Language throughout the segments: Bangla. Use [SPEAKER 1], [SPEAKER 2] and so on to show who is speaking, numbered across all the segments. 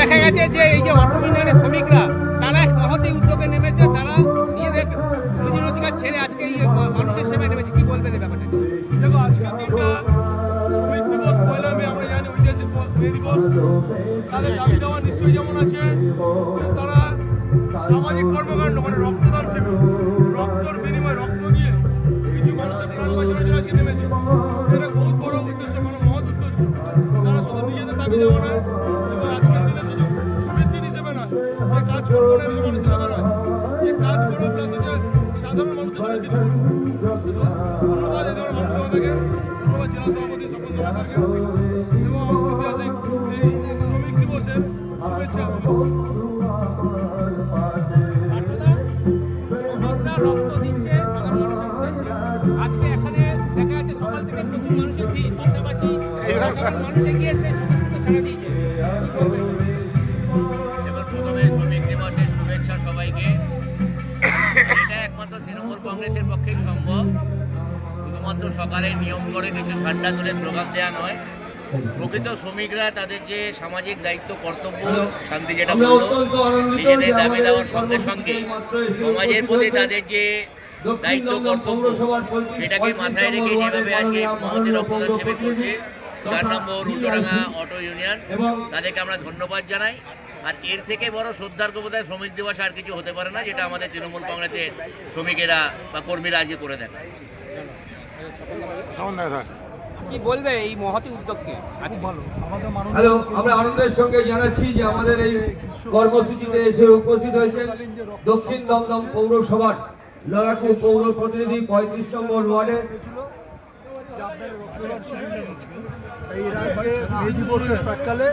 [SPEAKER 1] দেখা গেছে যে এই যে অটো এই ব্যাপারটা।
[SPEAKER 2] দেখো আজকের দিনটা শ্রমিক দিবস, পয়লা আমরা জানি ঐতিহাসিক তাদের দাবি দেওয়া নিশ্চয়ই যেমন আছে তারা সামাজিক মানে রক্তদান শিবির, রক্তর বিনিময়ে রক্ত দিয়ে কিছু মানুষের প্রাণ বাঁচানোর জন্য আজকে নেমেছে। এটা বহুত বড় উদ্দেশ্য মানে মহৎ উদ্দেশ্য। তারা শুধু নিজেদের দাবি দেওয়া নয় কিন্তু আজকের দিনে শুধু ছুটির দিন হিসেবে নয় কাজ করব না মানুষের যে কাজ করব প্লাস সাধারণ মানুষের জন্য কিছু করব। শ্রমিক দিবসের শুভেচ্ছা
[SPEAKER 1] শ্রমিকরা রক্ত দিচ্ছে আজকে এখানে দেখা যাচ্ছে সকাল থেকে প্রচুর মানুষের পাশাপাশি মানুষ এগিয়ে এসে?
[SPEAKER 3] এবার প্রথমে শ্রমিক দিবসের শুভেচ্ছা সবাইকে এটা একমাত্র তৃণমূল কংগ্রেসের পক্ষেই সম্ভব শুধুমাত্র সকালে নিয়ম করে কিছু ঠান্ডা তুলে স্লোগান দেওয়া নয় প্রকৃত শ্রমিকরা তাদের যে সামাজিক দায়িত্ব কর্তব্য শান্তি যেটা বলল নিজেদের দাবি দেওয়ার সঙ্গে সঙ্গে সমাজের প্রতি তাদের যে দায়িত্ব কর্তব্য সেটাকে মাথায় রেখে যেভাবে আজকে মহতি রক্তদান শিবির করছে চার নম্বর উল্টোডাঙ্গা অটো ইউনিয়ন তাদেরকে আমরা ধন্যবাদ জানাই। আর এর থেকে বড় শ্রদ্ধার বোধহয় শ্রমিক দিবস আর কিছু হতে পারে না যেটা আমাদের তৃণমূল কংগ্রেসের শ্রমিকেরা বা কর্মীরা আজকে করে দেখায়।
[SPEAKER 1] কি বলবে এই মহতি উদ্যোগকে
[SPEAKER 4] হ্যালো আমরা আনন্দের সঙ্গে জানাচ্ছি যে আমাদের এই কর্মসূচিতে এসে উপস্থিত হয়েছেন দক্ষিণ দমদম পৌরসভার লড়াকু পৌর প্রতিনিধি পঁয়ত্রিশ নম্বর ওয়ার্ডে
[SPEAKER 5] এই রাজ্যে মে দিবসের প্রাককালে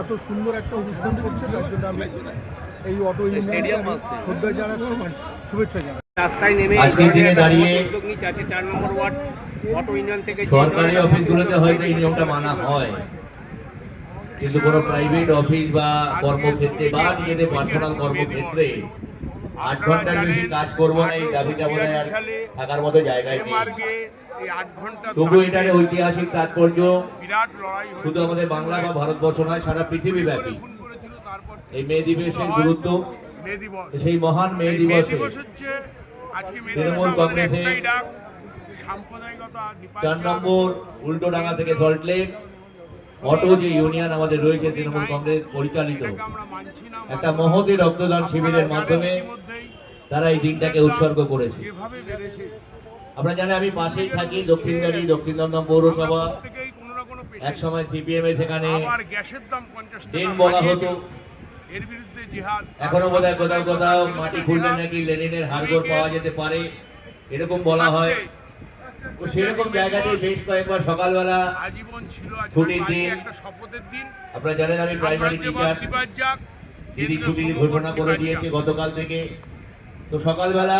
[SPEAKER 5] এত সুন্দর একটা অনুষ্ঠান করছে তার জন্য আমি এই অটো
[SPEAKER 3] স্টেডিয়াম।
[SPEAKER 5] শ্রদ্ধা জানাচ্ছি শুভেচ্ছা জানাচ্ছি।
[SPEAKER 1] রাস্তায় নেমে
[SPEAKER 4] আজকের দিনে দাঁড়িয়ে
[SPEAKER 1] আছে চার নম্বর ওয়ার্ড অটো ইউনিয়ন থেকে
[SPEAKER 4] সরকারি অফিসগুলোতে হয়তো এই নিয়মটা মানা হয়। কিন্তু কোনো প্রাইভেট অফিস বা কর্মক্ষেত্রে বা নিজেদের পার্সোনাল কর্মক্ষেত্রে আট ঘণ্টার বেশি কাজ করব না এই দাবিটা বোধ আর থাকার মতো জায়গায় নেই।
[SPEAKER 6] এই আট ঘণ্টা
[SPEAKER 4] তবু এটার ঐতিহাসিক তাৎপর্য
[SPEAKER 6] বিরাট লড়াই হয়েছে।
[SPEAKER 4] শুধু আমাদের বাংলা বা ভারতবর্ষ নয় সারা পৃথিবী ব্যাপী এই মে দিবসের গুরুত্ব সেই মহান মে
[SPEAKER 6] এই মে
[SPEAKER 4] দিবসে। তৃণমূল কংগ্রেসের চার নম্বর উল্টোডাঙ্গা থেকে সল্টলেক অটো যে ইউনিয়ন আমাদের রয়েছে তৃণমূল কংগ্রেস পরিচালিত। একটা মহতি রক্তদান শিবিরের মাধ্যমে তারা এই দিনটাকে উৎসর্গ করেছে। আমরা জানি আমি পাশেই থাকি দক্ষিণগাড়ি দক্ষিণ দমদম পৌরসভা। এক সময় সিপিএম এ সেখানে দিন বলা হতো।
[SPEAKER 6] এর বিরুদ্ধে জিহাদ।
[SPEAKER 4] এখনও বোধহয় কোথাও কোথাও মাটি খুললে নাকি লেনিনের হারগোর পাওয়া যেতে পারে এরকম বলা হয়। তো সেরকম জায়গাতে বেশ কয়েকবার সকালবেলা
[SPEAKER 6] আজীবন ছিল
[SPEAKER 4] ছুটির দিন।
[SPEAKER 6] একটা শপথের দিন।
[SPEAKER 4] আপনারা জানেন আমি প্রাইমারি টিচার দিদি ছুটি ঘোষণা করে দিয়েছে গতকাল থেকে। তো সকালবেলা